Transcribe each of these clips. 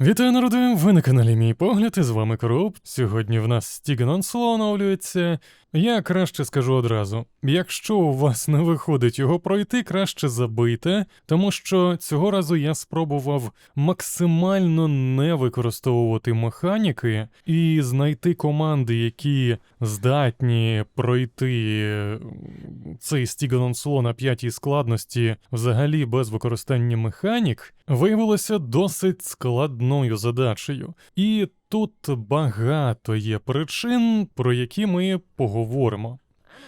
Вітаю народи! Ви на каналі Мій Погляд, і з вами Кроп. Сьогодні в нас Стіген Онсло оновлюється. Я краще скажу одразу: якщо у вас не виходить його пройти, краще забийте, тому що цього разу я спробував максимально не використовувати механіки і знайти команди, які здатні пройти е, цей Стіген Онсло на п'ятій складності взагалі без використання механік, виявилося досить складною задачею. І тут багато є причин, про які ми поговоримо.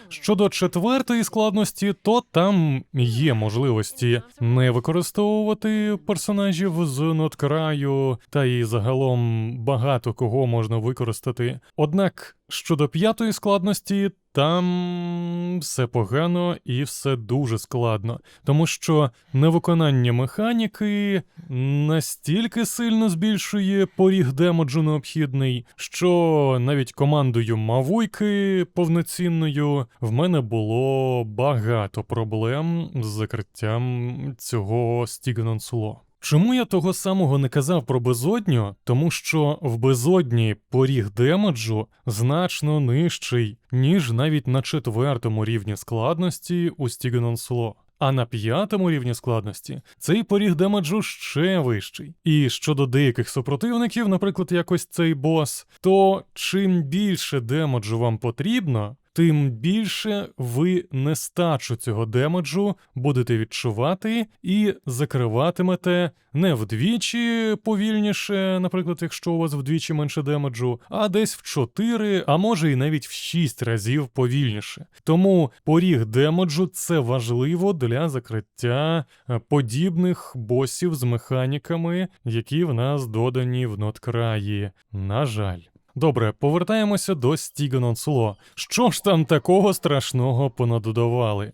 Щодо четвертої складності, то там є можливості не використовувати персонажів з ноткраю, та і загалом багато кого можна використати. Однак щодо п'ятої складності, там все погано і все дуже складно, тому що невиконання механіки настільки сильно збільшує поріг демоджу необхідний, що навіть командою Мавуйки повноцінною в мене було багато проблем з закриттям цього Стігнонсло. Чому я того самого не казав про безодню? Тому що в безодні поріг демеджу значно нижчий, ніж навіть на четвертому рівні складності у Стігнонсло. А на п'ятому рівні складності цей поріг демеджу ще вищий. І щодо деяких супротивників, наприклад, якось цей бос, то чим більше демеджу вам потрібно, тим більше ви нестачу цього демеджу будете відчувати і закриватимете не вдвічі повільніше, наприклад, якщо у вас вдвічі менше демеджу, а десь в 4, а може і навіть в 6 разів повільніше. Тому поріг демеджу це важливо для закриття е, подібних босів з механіками, які в нас додані в ноткраї. На жаль. Добре, повертаємося до Стіген Сло. Що ж там такого страшного понадодавали?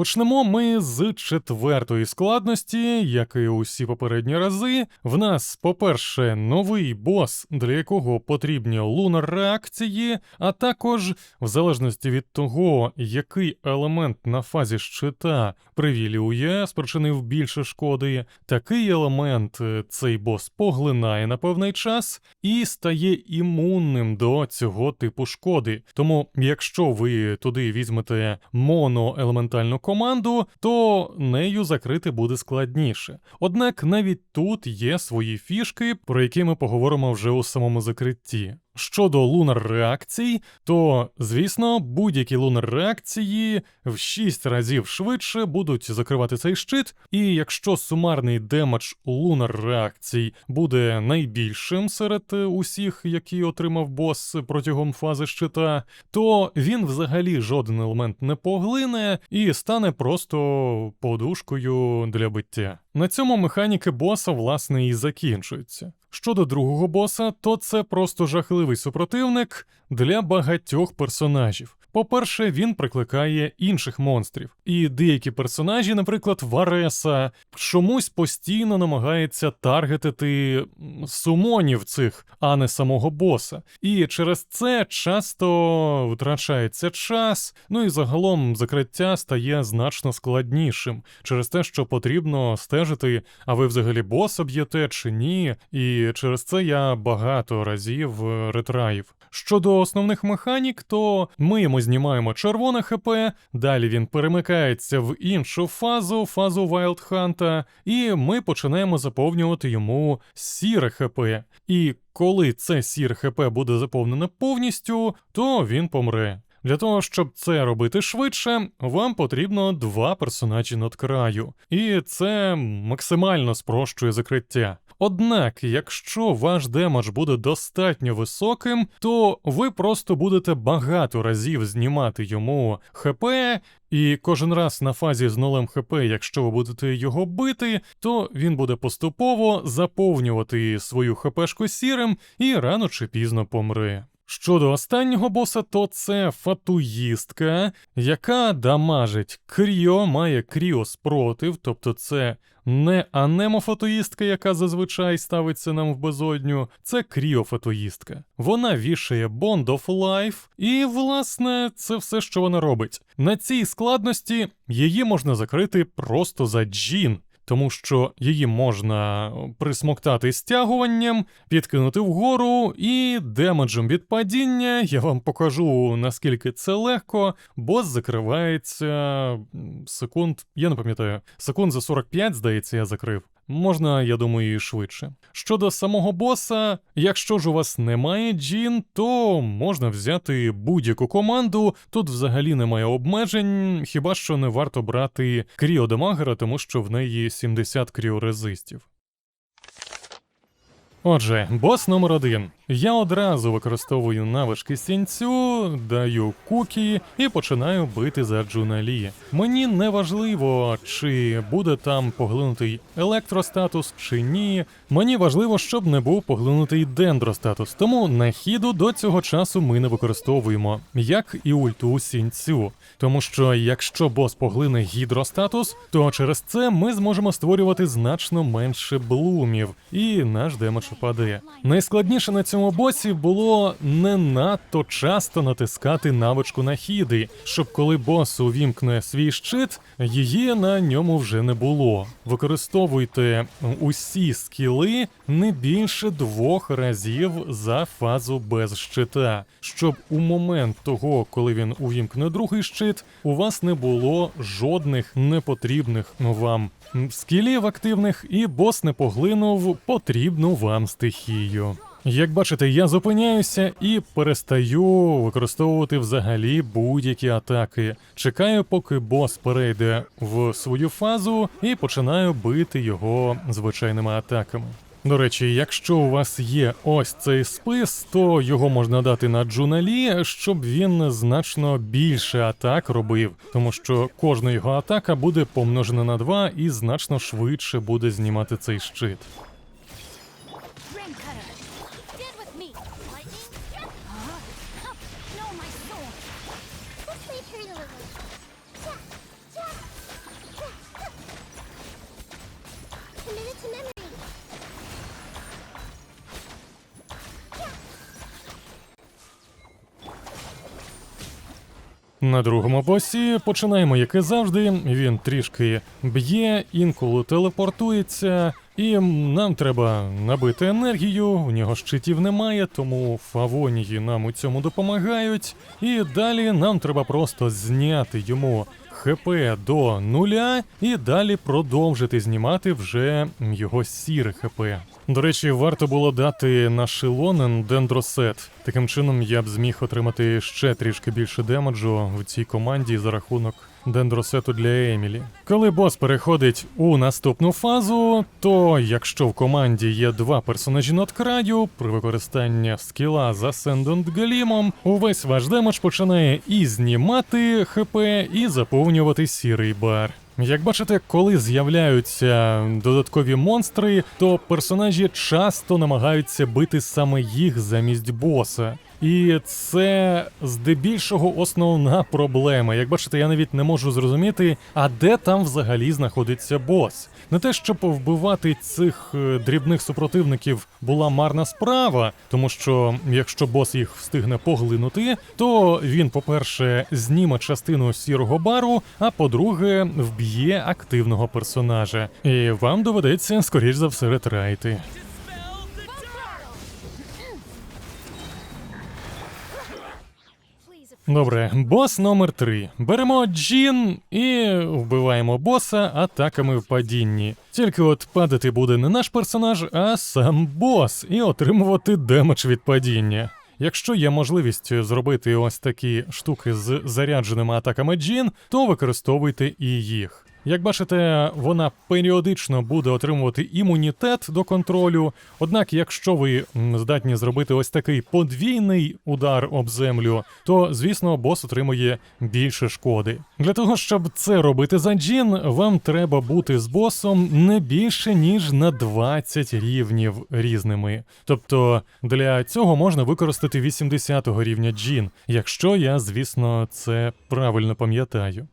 Почнемо ми з четвертої складності, як і усі попередні рази. В нас, по-перше, новий бос, для якого потрібні лунар реакції, а також, в залежності від того, який елемент на фазі щита привілює, спричинив більше шкоди, такий елемент е, цей бос поглинає на певний час і стає імунним до цього типу шкоди. Тому, якщо ви туди візьмете моноелементальну команду, то нею закрити буде складніше. Однак навіть тут є свої фішки, про які ми поговоримо вже у самому закритті. Щодо лунар реакцій, то, звісно, будь-які лунар реакції в 6 разів швидше будуть закривати цей щит, і якщо сумарний демедж лунар реакцій буде найбільшим серед е, усіх, які отримав бос протягом фази щита, то він взагалі жоден елемент не поглине і стане просто подушкою для биття. На цьому механіки боса, власне, і закінчуються. Щодо другого боса, то це просто жахливий супротивник для багатьох персонажів. По-перше, він прикликає інших монстрів, і деякі персонажі, наприклад, Вареса, чомусь постійно намагається таргетити сумонів цих, а не самого боса. І через це часто втрачається час, ну і загалом закриття стає значно складнішим через те, що потрібно стежити, а ви взагалі боса б'єте чи ні. І через це я багато разів е, ретраїв. Щодо основних механік, то знімаємо червоне ХП, далі він перемикається в іншу фазу, фазу Hunt, і ми починаємо заповнювати йому сіре ХП. І коли це сіре ХП буде заповнене повністю, то він помре. Для того, щоб це робити швидше, вам потрібно два персонажі над краю, і це максимально спрощує закриття. Однак, якщо ваш демедж буде достатньо високим, то ви просто будете багато разів знімати йому ХП, і кожен раз на фазі з нулем ХП, якщо ви будете його бити, то він буде поступово заповнювати свою ХПшку сірим і рано чи пізно помре. Щодо останнього боса, то це фатуїстка, яка дамажить кріо, має кріо спротив, тобто це не анемофотоїстка, яка зазвичай ставиться нам в безодню, це кріофотоїстка. Вона вішає Bond of Life, і, власне, це все, що вона робить. На цій складності її можна закрити просто за джін. Тому що її можна присмоктати стягуванням, підкинути вгору, і демеджем від падіння я вам покажу наскільки це легко. Бос закривається секунд, я не пам'ятаю, секунд за 45, здається, я закрив. Можна, я думаю, і швидше. Щодо самого боса, якщо ж у вас немає джін, то можна взяти будь-яку команду. Тут взагалі немає обмежень, хіба що не варто брати кріодемагера, тому що в неї 70 кріорезистів. Отже, бос номер один. Я одразу використовую навички сінцю, даю кукі і починаю бити за Джуналі. Мені не важливо, чи буде там поглинутий електростатус чи ні. Мені важливо, щоб не був поглинутий дендростатус, тому нахіду до цього часу ми не використовуємо, як і ульту сінцю. Тому що якщо бос поглине гідростатус, то через це ми зможемо створювати значно менше блумів, і наш демедж впаде. Найскладніше на цьому босі було не надто часто натискати навичку на хіди, щоб коли бос увімкне свій щит, її на ньому вже не було. Використовуйте усі скіли не більше двох разів за фазу без щита, щоб у момент того, коли він увімкне другий щит, у вас не було жодних непотрібних вам скілів активних, і бос не поглинув потрібну вам стихію. Як бачите, я зупиняюся і перестаю використовувати взагалі будь-які атаки. Чекаю, поки бос перейде в свою фазу, і починаю бити його звичайними атаками. До речі, якщо у вас є ось цей спис, то його можна дати на Джуналі, щоб він значно більше атак робив, тому що кожна його атака буде помножена на 2 і значно швидше буде знімати цей щит. На другому босі починаємо, як і завжди. Він трішки б'є, інколи телепортується, і нам треба набити енергію. У нього щитів немає, тому фавонії нам у цьому допомагають. І далі нам треба просто зняти йому ХП до нуля і далі продовжити знімати вже його сіре ХП. До речі, варто було дати на шилонен дендросет. Таким чином я б зміг отримати ще трішки більше демеджу в цій команді за рахунок дендросету для Емілі. Коли бос переходить у наступну фазу, то якщо в команді є два персонажі над краю, при використанні скіла за Ascendant Глімом, увесь ваш демедж починає і знімати ХП, і заповнювати сірий бар. Як бачите, коли з'являються додаткові монстри, то персонажі часто намагаються бити саме їх замість боса. І це здебільшого основна проблема. Як бачите, я навіть не можу зрозуміти, а де там взагалі знаходиться бос. Не те, щоб вбивати цих е, дрібних супротивників була марна справа, тому що якщо бос їх встигне поглинути, то він, по-перше, зніме частину сірого бару, а по-друге, вб'є активного персонажа. І вам доведеться, скоріш за все, ретрайти. Добре, бос номер 3. Беремо джін і вбиваємо боса атаками в падінні. Тільки от падати буде не наш персонаж, а сам бос, і отримувати демедж від падіння. Якщо є можливість зробити ось такі штуки з зарядженими атаками джін, то використовуйте і їх. Як бачите, вона періодично буде отримувати імунітет до контролю. Однак, якщо ви здатні зробити ось такий подвійний удар об землю, то звісно бос отримує більше шкоди. Для того щоб це робити за джін, вам треба бути з босом не більше ніж на 20 рівнів різними. Тобто для цього можна використати 80-го рівня джін, якщо я, звісно, це правильно пам'ятаю.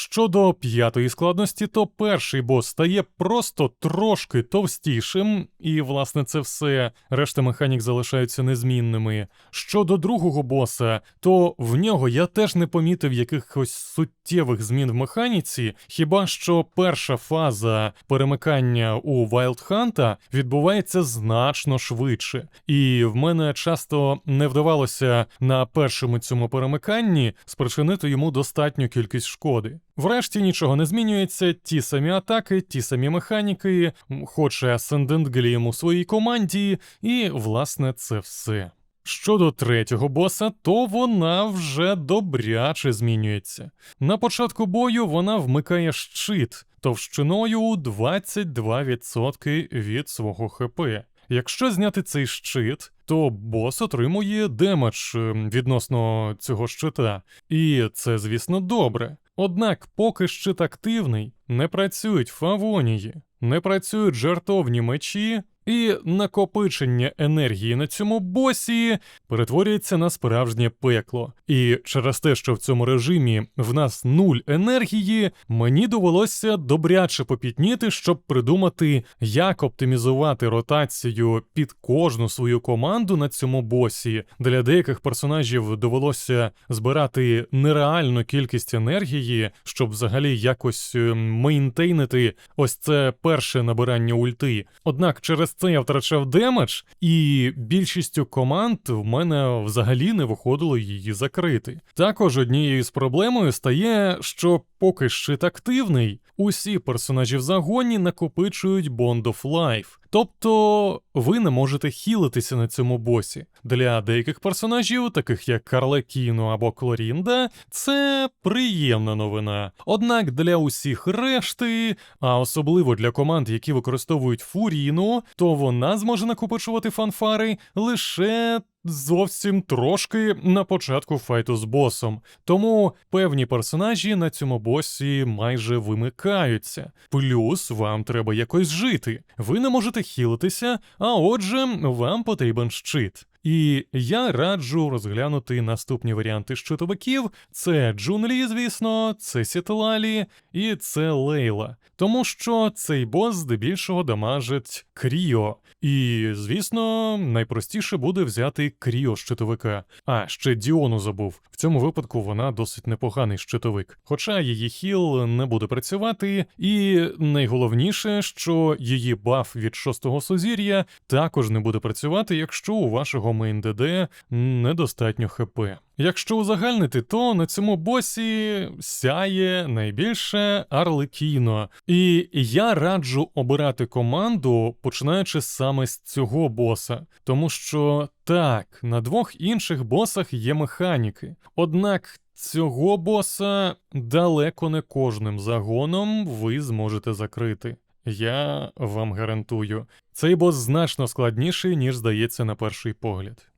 Щодо п'ятої складності, то перший бос стає просто трошки товстішим, і, власне, це все. Решта механік залишаються незмінними. Щодо другого боса, то в нього я теж не помітив якихось суттєвих змін в механіці, хіба що перша фаза перемикання у Hunt відбувається значно швидше. І в мене часто не вдавалося на першому цьому перемиканні спричинити йому достатню кількість шкоди. Врешті нічого не змінюється, ті самі атаки, ті самі механіки, хоче Ascendant Gleam у своїй команді, і, власне, це все. Щодо третього боса, то вона вже добряче змінюється. На початку бою вона вмикає щит товщиною 22% від свого ХП. Якщо зняти цей щит, то бос отримує демедж ем, відносно цього щита. І це, звісно, добре. Однак, поки щит активний, не працюють фавонії, не працюють жартовні мечі, і накопичення енергії на цьому босі перетворюється на справжнє пекло. І через те, що в цьому режимі в нас нуль енергії, мені довелося добряче попітніти, щоб придумати, як оптимізувати ротацію під кожну свою команду на цьому босі. Для деяких персонажів довелося збирати нереальну кількість енергії, щоб взагалі якось е, мейнтейнити ось це перше набирання ульти. Однак через це я втрачав демедж, і більшістю команд в мене взагалі не виходило її закрити. Також однією з проблемою стає, що поки щит активний, усі персонажі в загоні накопичують Bond of Life. Тобто ви не можете хілитися на цьому босі. Для деяких персонажів, таких як Карлекіно або Клорінда, це приємна новина. Однак для усіх решти, а особливо для команд, які використовують Фуріну, то вона зможе накопичувати фанфари лише зовсім трошки на початку файту з босом. Тому певні персонажі на цьому босі майже вимикаються. Плюс вам треба якось жити. Ви не можете хілитися, а отже, вам потрібен щит. І я раджу розглянути наступні варіанти щитовиків: це Джунлі, звісно, це Сітлалі і це Лейла. Тому що цей бос здебільшого дамажить Кріо. І, звісно, найпростіше буде взяти Кріо щитовика. А ще Діону забув. В цьому випадку вона досить непоганий щитовик. Хоча її хіл не буде працювати, і найголовніше, що її баф від шостого сузір'я також не буде працювати, якщо у вашого мейн-ДД недостатньо ХП. Якщо узагальнити, то на цьому босі сяє найбільше Арлекіно. І я раджу обирати команду, починаючи саме з цього боса. Тому що так, на двох інших босах є механіки. Однак цього боса далеко не кожним загоном ви зможете закрити. Я вам гарантую, цей бос значно складніший, ніж здається на перший погляд.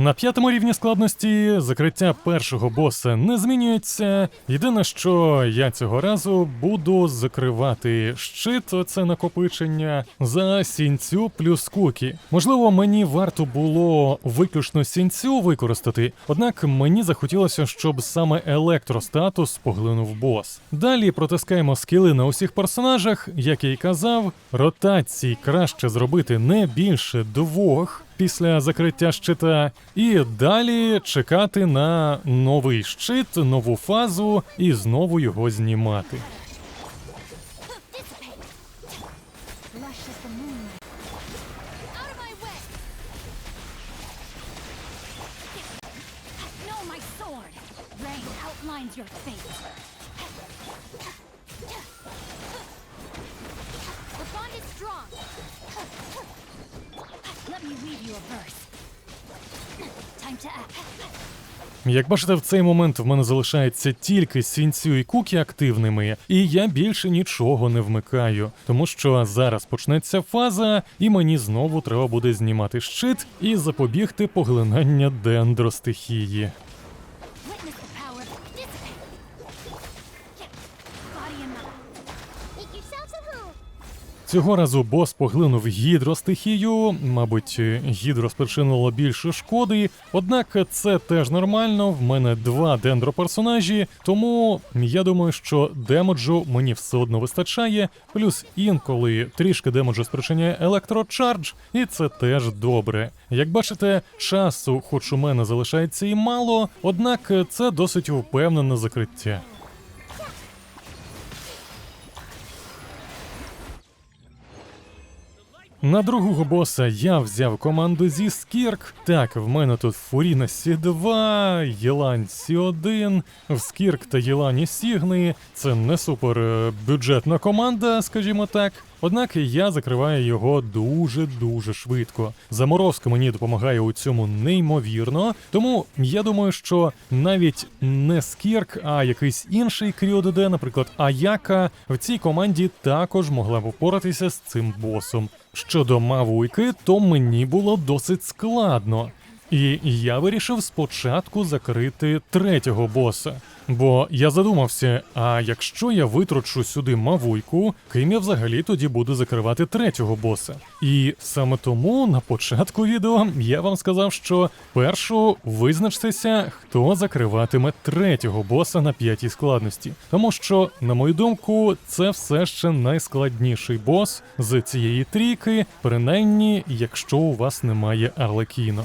На п'ятому рівні складності закриття першого боса не змінюється. Єдине, що я цього разу буду закривати щит, оце накопичення, за сінцю плюс кукі. Можливо, мені варто було виключно сінцю використати, однак мені захотілося, щоб саме електростатус поглинув бос. Далі протискаємо скіли на усіх персонажах, як я й казав, ротації краще зробити не більше двох після закриття щита, і далі чекати на новий щит, нову фазу і знову його знімати. Як бачите, в цей момент в мене залишається тільки сінцю і кукі активними, і я більше нічого не вмикаю, тому що зараз почнеться фаза, і мені знову треба буде знімати щит і запобігти поглинання дендростихії. Цього разу бос поглинув гідростихію, мабуть, гідро спричинило більше шкоди. Однак це теж нормально. В мене два дендроперсонажі, тому я думаю, що демоджу мені все одно вистачає. Плюс інколи трішки демоджу спричиняє електрочардж, і це теж добре. Як бачите, часу, хоч у мене залишається і мало, однак це досить впевнене закриття. На другого боса я взяв команду зі Скірк. Так, в мене тут Фуріна Сі 2, Єлань Сі 1, в Скірк та Єлані Сігни. Це не супер е, бюджетна команда, скажімо так. Однак я закриваю його дуже-дуже швидко. Заморозка мені допомагає у цьому неймовірно, тому я думаю, що навіть не Скірк, а якийсь інший Кріо ДД, наприклад, Аяка, в цій команді також могла б впоратися з цим босом. Щодо Мавуйки, то мені було досить складно. І я вирішив спочатку закрити третього боса. Бо я задумався: а якщо я витрачу сюди мавуйку, ким я взагалі тоді буду закривати третього боса? І саме тому на початку відео я вам сказав, що першу визначтеся, хто закриватиме третього боса на п'ятій складності. Тому що, на мою думку, це все ще найскладніший бос з цієї трійки, принаймні, якщо у вас немає Арлекіно.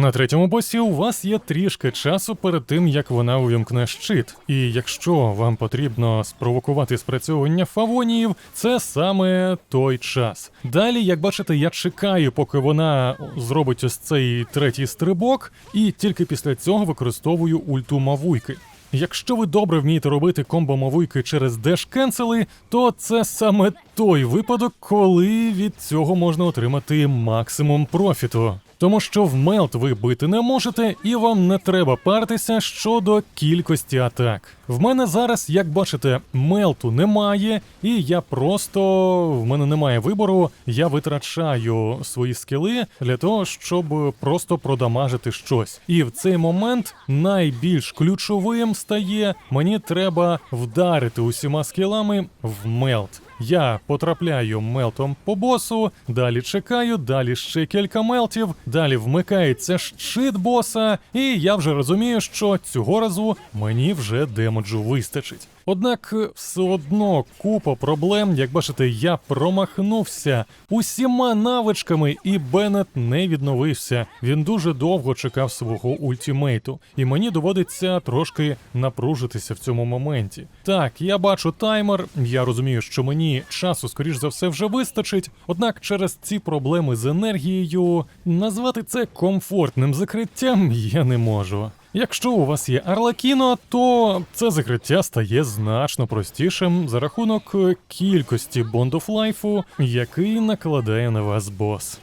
На третьому босі у вас є трішки часу перед тим, як вона увімкне щит. І якщо вам потрібно спровокувати спрацьовування фавоніїв, це саме той час. Далі, як бачите, я чекаю, поки вона зробить ось цей третій стрибок, і тільки після цього використовую ульту Мавуйки. Якщо ви добре вмієте робити комбо мавуйки через деш-кенсели, то це саме той випадок, коли від цього можна отримати максимум профіту. Тому що в мелт ви бити не можете, і вам не треба паритися щодо кількості атак. В мене зараз, як бачите, мелту немає, і я просто в мене немає вибору. Я витрачаю свої скіли для того, щоб просто продамажити щось. І в цей момент найбільш ключовим стає мені треба вдарити усіма скілами в мелт. Я потрапляю мелтом по босу, далі чекаю, далі ще кілька мелтів, далі вмикається щит боса, і я вже розумію, що цього разу мені вже демоджу вистачить. Однак все одно купа проблем, як бачите, я промахнувся усіма навичками, і Беннет не відновився. Він дуже довго чекав свого ультімейту, і мені доводиться трошки напружитися в цьому моменті. Так, я бачу таймер, я розумію, що мені часу, скоріш за все, вже вистачить. Однак через ці проблеми з енергією назвати це комфортним закриттям я не можу. Якщо у вас є Арлакіно, то це закриття стає значно простішим за рахунок е, кількості бондов лайфу, який накладає на вас бос.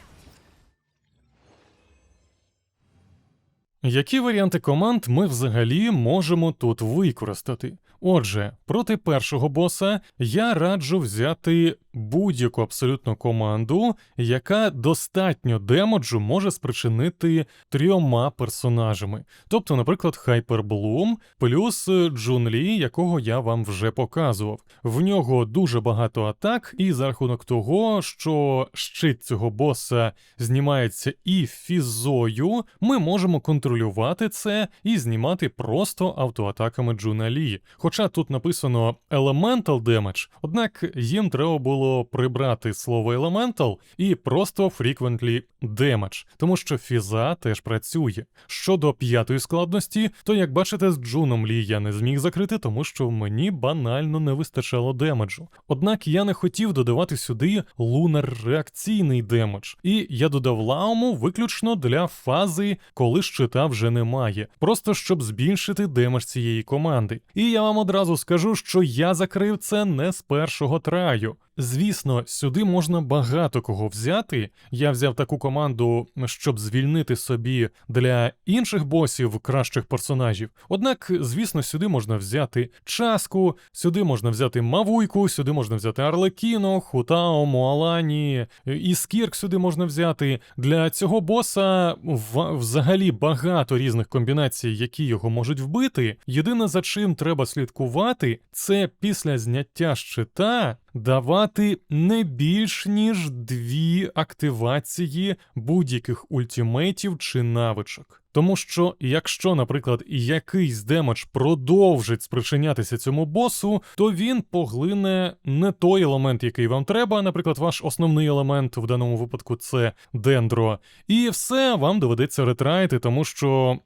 Які варіанти команд ми взагалі можемо тут використати? Отже, проти першого боса я раджу взяти будь-яку абсолютно команду, яка достатньо демоджу може спричинити трьома персонажами. Тобто, наприклад, Хайперблум плюс Джун Лі, якого я вам вже показував. В нього дуже багато атак, і за рахунок того, що щит цього боса знімається і фізою, ми можемо контролювати це і знімати просто автоатаками Джуна Лі. Хоча тут написано Elemental Damage, однак їм треба було прибрати слово Elemental і просто Frequently Damage, тому що фіза теж працює. Щодо п'ятої складності, то як бачите, з Джуном Лі я не зміг закрити, тому що мені банально не вистачало демеджу. Однак я не хотів додавати сюди лунар реакційний демедж, і я додав лауму виключно для фази, коли щита вже немає, просто щоб збільшити демедж цієї команди. І я вам одразу скажу, що я закрив це не з першого траю. Звісно, сюди можна багато кого взяти. Я взяв таку команду, щоб звільнити собі для інших босів кращих персонажів. Однак, звісно, сюди можна взяти часку, сюди можна взяти Мавуйку, сюди можна взяти Арлекіно, Хутао, Муалані, і Скірк сюди можна взяти. Для цього боса взагалі багато різних комбінацій, які його можуть вбити. Єдине за чим треба слідкувати, це після зняття щита давати не більш ніж дві активації будь-яких ультимейтів чи навичок. Тому що, якщо, наприклад, якийсь демедж продовжить спричинятися цьому босу, то він поглине не той елемент, який вам треба. Наприклад, ваш основний елемент в даному випадку це дендро, і все вам доведеться ретрайти, тому що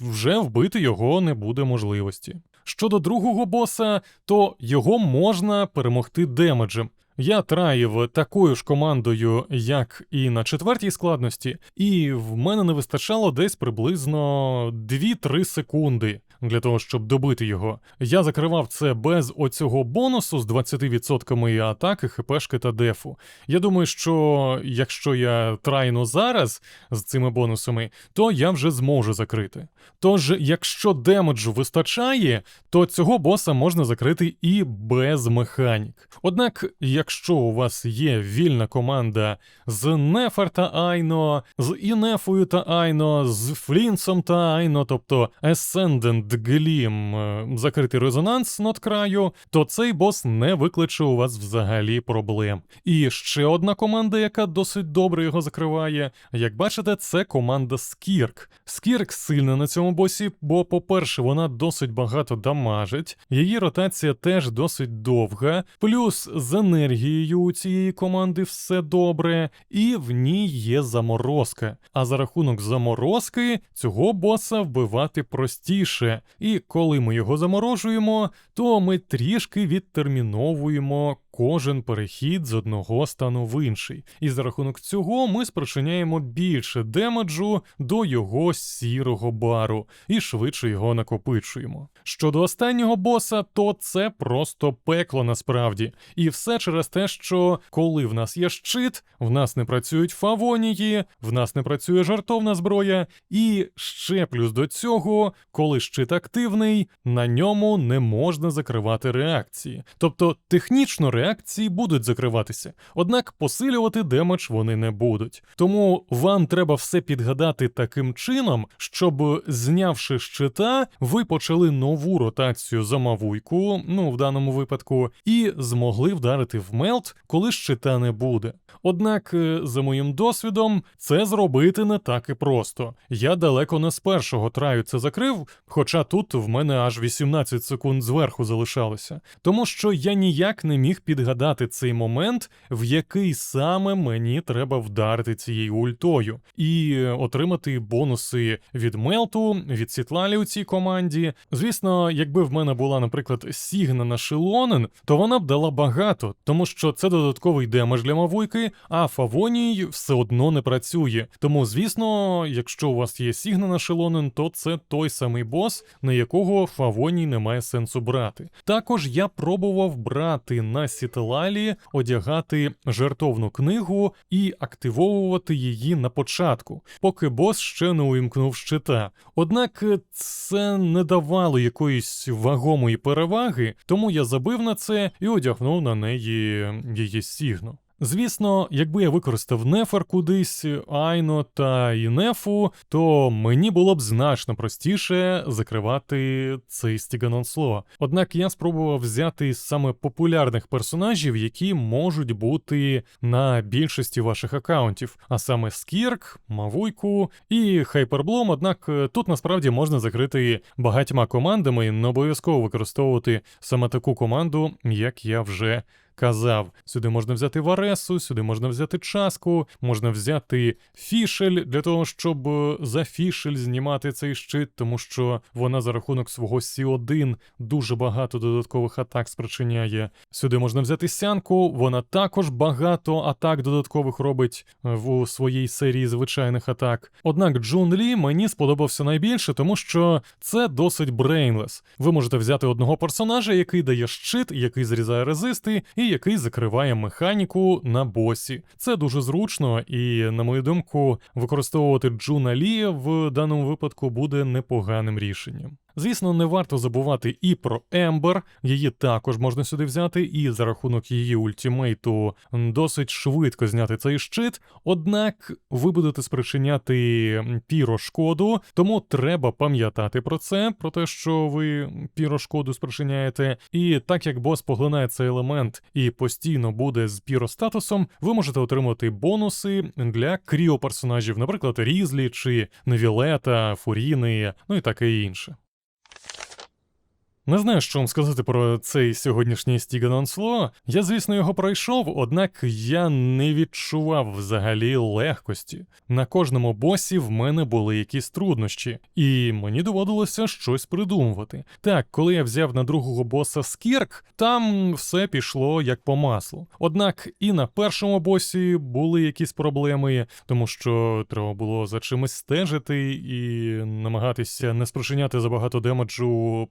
вже вбити його не буде можливості. Щодо другого боса, то його можна перемогти демеджем. Я траїв такою ж командою, як і на четвертій складності, і в мене не вистачало десь приблизно 2-3 секунди для того, щоб добити його. Я закривав це без оцього бонусу з 20% і атаки, хпшки та дефу. Я думаю, що якщо я трайну зараз з цими бонусами, то я вже зможу закрити. Тож, якщо демеджу вистачає, то цього боса можна закрити і без механік. Однак, якщо у вас є вільна команда з Нефер та Айно, з Інефою та Айно, з Флінсом та Айно, тобто Ascendant, Глім, е, закритий резонанс над краю, то цей бос не викличе у вас взагалі проблем. І ще одна команда, яка досить добре його закриває. Як бачите, це команда Скірк. Скірк сильна на цьому босі, бо, по-перше, вона досить багато дамажить, її ротація теж досить довга, плюс з енергією у цієї команди все добре, і в ній є заморозка. А за рахунок заморозки цього боса вбивати простіше. І коли ми його заморожуємо, то ми трішки відтерміновуємо кожен перехід з одного стану в інший. І за рахунок цього ми спричиняємо більше демеджу до його сірого бару і швидше його накопичуємо. Щодо останнього боса, то це просто пекло насправді. І все через те, що коли в нас є щит, в нас не працюють фавонії, в нас не працює жартовна зброя, і ще плюс до цього, коли щит активний, на ньому не можна закривати реакції. Тобто технічно реакції будуть закриватися, однак посилювати демедж вони не будуть. Тому вам треба все підгадати таким чином, щоб, знявши щита, ви почали нову ротацію за мавуйку, ну в даному випадку, і змогли вдарити в мелт, коли щита не буде. Однак, е, за моїм досвідом, це зробити не так і просто. Я далеко не з першого траю це закрив, хоча тут в мене аж 18 секунд зверху залишалося, тому що я ніяк не міг підгадати цей момент, в який саме мені треба вдарити цією ультою, і е, отримати бонуси від Мелту, від Сітлалі у цій команді. Звісно, якби в мене була, наприклад, Сігна на Шилонен, то вона б дала багато, тому що це додатковий демедж для Мавуйки, а Фавоній все одно не працює. Тому, звісно, якщо у вас є Сігна на Шилонен, то це той самий бос, на якого Фавоній не має сенсу брати. Також я пробував брати на Сітлалі, одягати жертовну книгу і активовувати її на початку, поки бос ще не увімкнув щита. Однак е, це не давало якоїсь вагомої переваги, тому я забив на це і одягнув на неї її сігну. Звісно, якби я використав Нефер кудись, Айно та Інефу, то мені було б значно простіше закривати цей стіганонсло. Однак я спробував взяти саме популярних персонажів, які можуть бути на більшості ваших акаунтів, а саме Скірк, Мавуйку і Хайперблом. Однак е, тут насправді можна закрити багатьма командами, не обов'язково використовувати саме таку команду, як я вже казав. Сюди можна взяти Варесу, сюди можна взяти часку, можна взяти фішель для того, щоб е, за фішель знімати цей щит, тому що вона за рахунок свого Сі1 дуже багато додаткових атак спричиняє. Сюди можна взяти сянку, вона також багато атак додаткових робить е, в своїй серії звичайних атак. Однак Джун Лі мені сподобався найбільше, тому що це досить брейнлес. Ви можете взяти одного персонажа, який дає щит, який зрізає резисти, і який закриває механіку на босі. Це дуже зручно, і, на мою думку, використовувати Джуна Лі в даному випадку буде непоганим рішенням. Звісно, не варто забувати і про Ембер, її також можна сюди взяти, і за рахунок її ультімейту досить швидко зняти цей щит. Однак ви будете спричиняти піро шкоду, тому треба пам'ятати про це, про те, що ви піро шкоду спричиняєте. І так як бос поглинає цей елемент і постійно буде з піро статусом, ви можете отримати бонуси для кріо персонажів, наприклад, Різлі чи Невілета, Фуріни, ну і таке інше. Не знаю, що вам сказати про цей сьогоднішній Стіган Онсло. Я, звісно, його пройшов, однак я не відчував взагалі легкості. На кожному босі в мене були якісь труднощі, і мені доводилося щось придумувати. Так, коли я взяв на другого боса Скірк, там все пішло як по маслу. Однак і на першому босі були якісь проблеми, тому що треба було за чимось стежити і намагатися не спричиняти забагато демеджу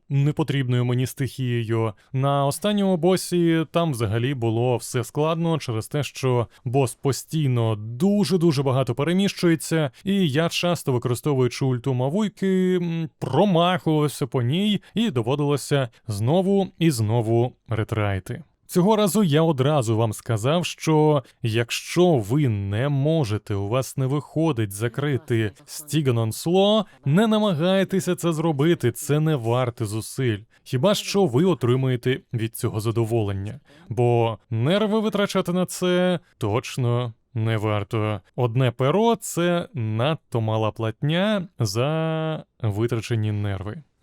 непотрібною мені стихією. На останньому босі там взагалі було все складно через те, що бос постійно дуже-дуже багато переміщується, і я часто використовуючи ульту Мавуйки, промахувався по ній, і доводилося знову і знову ретрайти. Цього разу я одразу вам сказав, що якщо ви не можете, у вас не виходить закрити Стіганон Сло, не намагайтеся це зробити, це не варте зусиль. Хіба що ви отримуєте від цього задоволення, бо нерви витрачати на це точно не варто. Одне перо це надто мала платня за витрачені нерви.